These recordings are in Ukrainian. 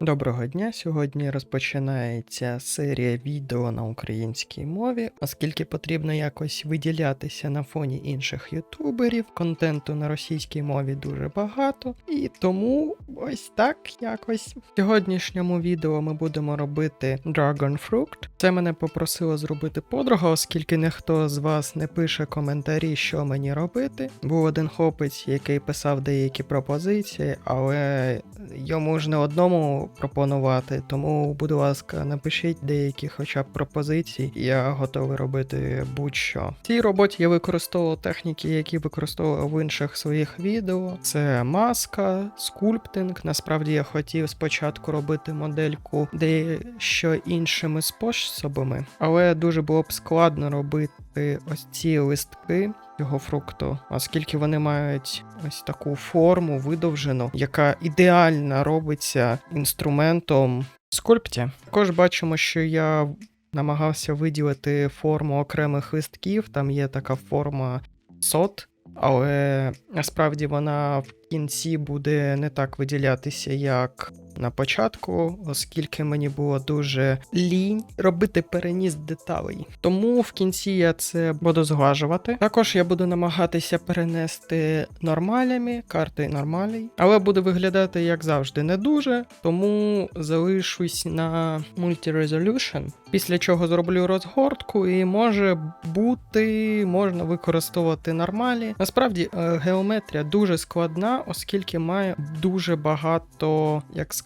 Доброго дня! Сьогодні розпочинається серія відео на українській мові, оскільки потрібно якось виділятися на фоні інших ютуберів. Контенту на російській мові дуже багато, і тому ось так якось. В сьогоднішньому відео ми будемо робити Dragon Fruit. Це мене попросила зробити подруга, оскільки ніхто з вас не пише коментарі, що мені робити. Був один хлопець, який писав деякі пропозиції, але йому ж не одному пропонувати. Тому, будь ласка, напишіть деякі хоча б пропозиції, я готовий робити будь-що. В цій роботі я використовував техніки, які використовував в інших своїх відео. Це маска, скульптинг. Насправді я хотів спочатку робити модельку дещо іншими способами, але дуже було б складно робити ось ці листки цього фрукту, оскільки вони мають ось таку форму видовжену, яка ідеально робиться інструментом скульпті. Також бачимо, що я намагався виділити форму окремих листків. Там є така форма сот, але насправді вона в кінці буде не так виділятися, як на початку, оскільки мені було дуже лінь робити переніс деталей. Тому в кінці я це буду зглажувати. Також я буду намагатися перенести нормалями, карти нормалей, але буде виглядати як завжди не дуже, тому залишусь на Multi-Resolution, після чого зроблю розгортку, і може бути можна використовувати нормалі. Насправді е, геометрія дуже складна, оскільки має дуже багато, як скажемо,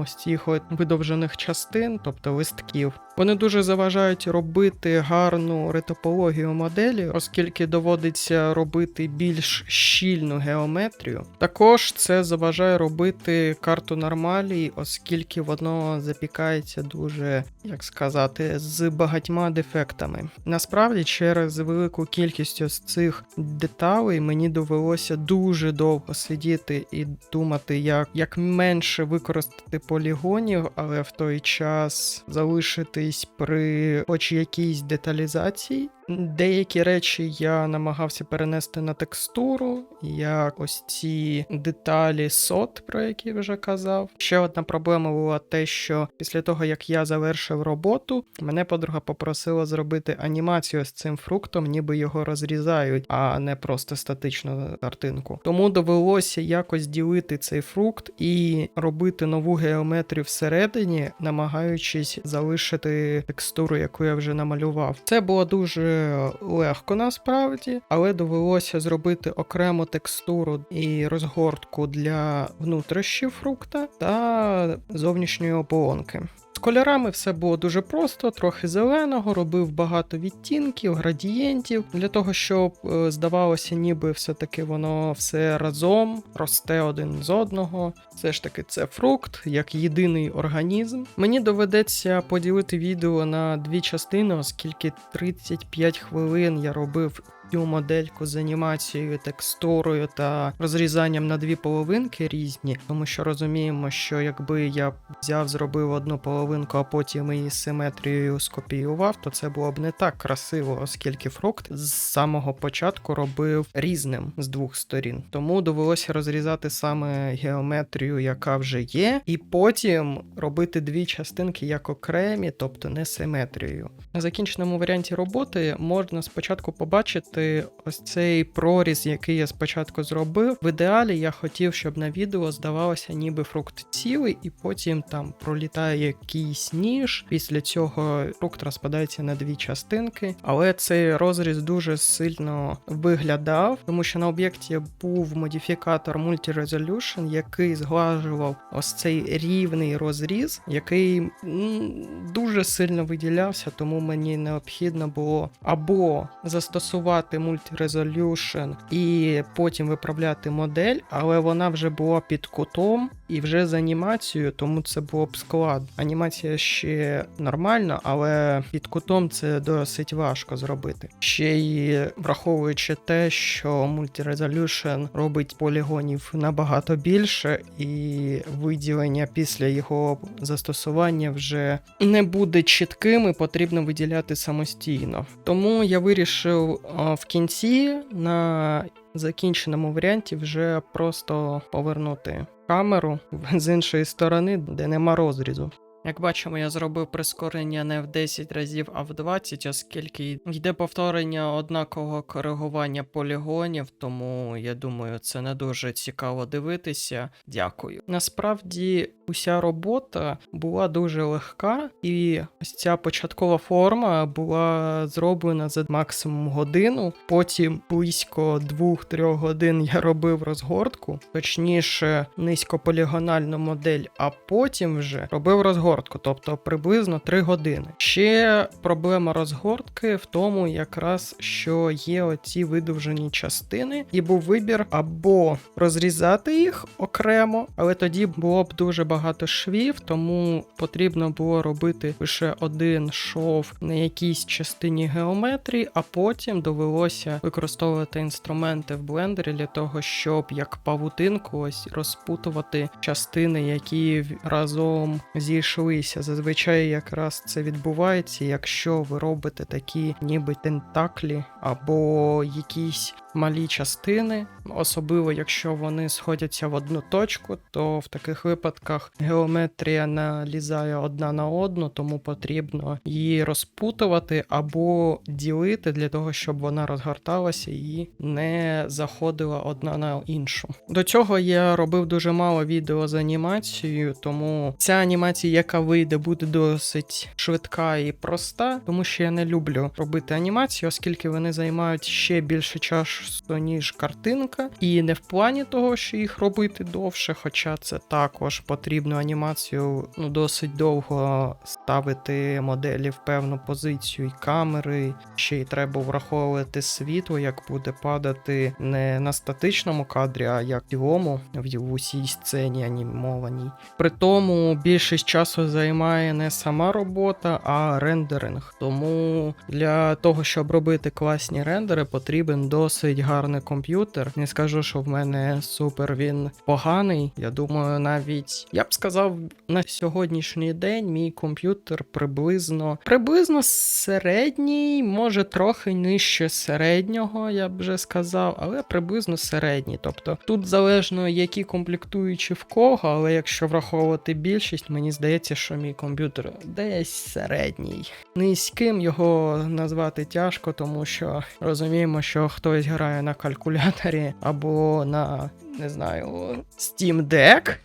ось цих видовжених частин, тобто листків. Вони дуже заважають робити гарну ретопологію моделі, оскільки доводиться робити більш щільну геометрію. Також це заважає робити карту нормалій, оскільки воно запікається дуже, як сказати, з багатьма дефектами. Насправді, через велику кількість ось цих деталей мені довелося дуже довго сидіти і думати, як, як менше використати полігонів, але в той час залишитись при хоч якійсь деталізації. Деякі речі я намагався перенести на текстуру, як ось ці деталі сот, про які вже казав. Ще одна проблема була те, що після того, як я завершив роботу, мене подруга попросила зробити анімацію з цим фруктом, ніби його розрізають, а не просто статичну картинку. Тому довелося якось ділити цей фрукт і робити нову геометрію всередині, намагаючись залишити текстуру, яку я вже намалював. Це було дуже легко насправді, але довелося зробити окрему текстуру і розгортку для внутрішньої фрукта та зовнішньої оболонки. Кольорами все було дуже просто, трохи зеленого, робив багато відтінків, градієнтів для того, щоб е, здавалося, ніби все-таки воно все разом росте один з одного. Все ж таки, це фрукт як єдиний організм. Мені доведеться поділити відео на дві частини, оскільки 35 хвилин я робив цю модельку з анімацією, текстурою та розрізанням на дві половинки різні, тому що розуміємо, що якби я взяв, зробив одну половинку, а потім її симетрією скопіював, то це було б не так красиво, оскільки фрукт з самого початку робив різним з двох сторін. Тому довелося розрізати саме геометрію, яка вже є, і потім робити дві частинки як окремі, тобто не симетрією. На закінченому варіанті роботи можна спочатку побачити ось цей проріз, який я спочатку зробив. В ідеалі я хотів, щоб на відео здавалося, ніби фрукт цілий, і потім там пролітає якийсь ніж. Після цього фрукт розпадається на дві частинки. Але цей розріз дуже сильно виглядав, тому що на об'єкті був модифікатор Multi-Resolution, який зглажував ось цей рівний розріз, який дуже сильно виділявся, тому мені необхідно було або застосувати Multi-Resolution і потім виправляти модель, але вона вже була під кутом і вже з анімацією, тому це було б складно. Анімація ще нормальна, але під кутом це досить важко зробити. Ще й враховуючи те, що Multi-Resolution робить полігонів набагато більше, і виділення після його застосування вже не буде чітким і потрібно виділяти самостійно. Тому я вирішив в кінці на закінченому варіанті вже просто повернути камеру з іншої сторони, де нема розрізу. Як бачимо, я зробив прискорення не в 10 разів, а в 20, оскільки йде повторення однакового коригування полігонів, тому я думаю, це не дуже цікаво дивитися. Дякую. Насправді, уся робота була дуже легка, і ось ця початкова форма була зроблена за максимум годину. Потім близько 2-3 годин я робив розгортку, точніше, низькополігональну модель, а потім вже робив розгортку, тобто приблизно 3 години. Ще проблема розгортки в тому, якраз що є оці видовжені частини, і був вибір або розрізати їх окремо, але тоді було б дуже багато швів, тому потрібно було робити лише один шов на якійсь частині геометрії, а потім довелося використовувати інструменти в блендері для того, щоб як павутинку ось розпутувати частини, які разом зійшлися. Зазвичай якраз це відбувається, якщо ви робите такі ніби тентаклі або якісь малі частини, особливо якщо вони сходяться в одну точку, то в таких випадках геометрія налізає одна на одну, тому потрібно її розпутувати або ділити для того, щоб вона розгорталася і не заходила одна на іншу. До цього я робив дуже мало відео з анімацією, тому ця анімація, яка вийде, буде досить швидка і проста, тому що я не люблю робити анімацію, оскільки вони займають ще більше часу, ніж картинка, і не в плані того, що їх робити довше, хоча це також потрібно анімацію ну, досить довго ставити моделі в певну позицію і камери. Ще й треба враховувати світло, як буде падати не на статичному кадрі, а як в цілому в усій сцені анімованій. При тому більшість часу займає не сама робота, а рендеринг. Тому для того, щоб робити класні рендери, потрібен досить гарний комп'ютер. Не скажу, що в мене супер він поганий. Я думаю, навіть я б сказав, на сьогоднішній день мій комп'ютер приблизно приблизно середній, може трохи нижче середнього, я б вже сказав, але приблизно середній. Тобто тут залежно які комплектуючі в кого, але якщо враховувати більшість, мені здається, що мій комп'ютер десь середній. Низьким його назвати тяжко, тому що розуміємо, що хтось грає на калькуляторі або на не знаю Steam Deck.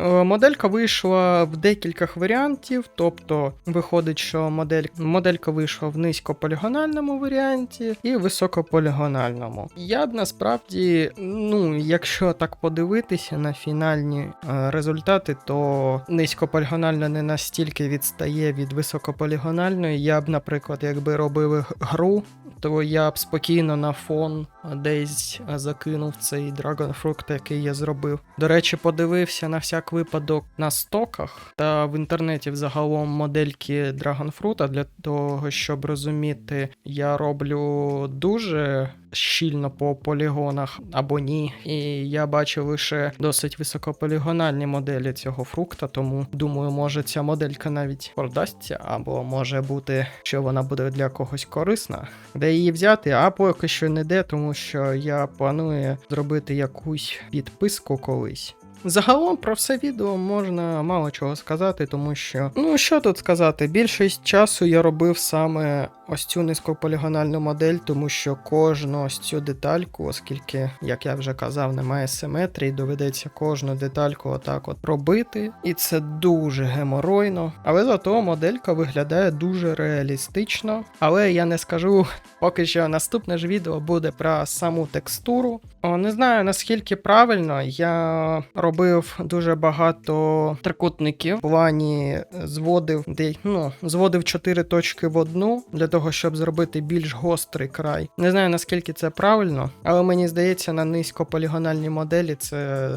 Е, Моделька вийшла в декількох варіантів, тобто виходить, що модель, моделька вийшла в низькополігональному варіанті і високополігональному. Я б насправді, ну, якщо так подивитися на фінальні е, результати, то низькополігональна не настільки відстає від високополігональної. Я б, наприклад, якби робив гру, то я б спокійно на фон десь закинув цей Fruit, який я зробив. До речі, подивився на всяк випадок на стоках та в інтернеті взагалом модельки Fruit, для того, щоб розуміти, я роблю дуже щільно по полігонах або ні. І я бачу лише досить високополігональні моделі цього фрукта, тому думаю, може ця моделька навіть продасться, або може бути, що вона буде для когось корисна. Де її взяти, а поки що не де, тому що я планую зробити якусь підписку колись. Загалом про все відео можна мало чого сказати, тому що, ну що тут сказати, більшість часу я робив саме ось цю низькополігональну модель, тому що кожну ось цю детальку, оскільки, як я вже казав, немає симетрії, доведеться кожну детальку отак от робити, і це дуже геморойно. Але зато моделька виглядає дуже реалістично. Але я не скажу, поки що наступне ж відео буде про саму текстуру. О, не знаю наскільки правильно, я робив дуже багато трикутників в плані зводив де, ну, зводив чотири точки в одну для того, щоб зробити більш гострий край. Не знаю наскільки це правильно, але мені здається, на низькополігональній моделі це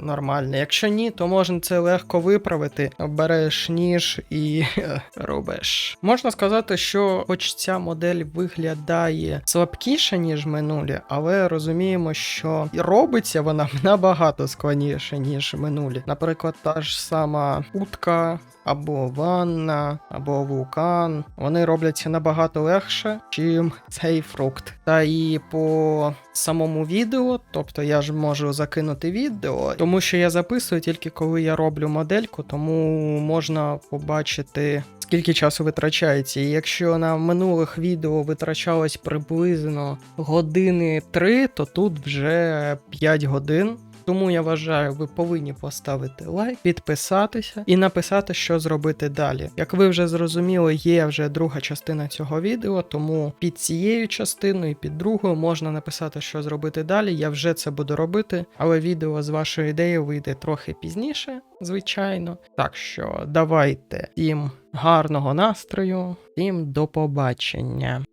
нормально. Якщо ні, то можна це легко виправити. Береш ніж і робиш. Можна сказати, що хоч ця модель виглядає слабкіше, ніж минулі, але розуміємо, що робиться вона набагато складніше, ніж минулі. Наприклад, та ж сама утка. Або ванна, або вулкан. Вони робляться набагато набагато легше, чим цей фрукт. Та і по самому відео, тобто я ж можу закинути відео, тому що я записую тільки коли я роблю модельку, тому можна побачити. Скільки часу витрачається, і якщо на минулих відео витрачалось приблизно години 3, то тут вже 5 годин. Тому я вважаю, ви повинні поставити лайк, підписатися і написати, що зробити далі. Як ви вже зрозуміли, є вже друга частина цього відео, тому під цією частиною під другою можна написати, що зробити далі. Я вже це буду робити, але відео з вашою ідеєю вийде трохи пізніше, звичайно. Так що давайте всім гарного настрою, всім до побачення.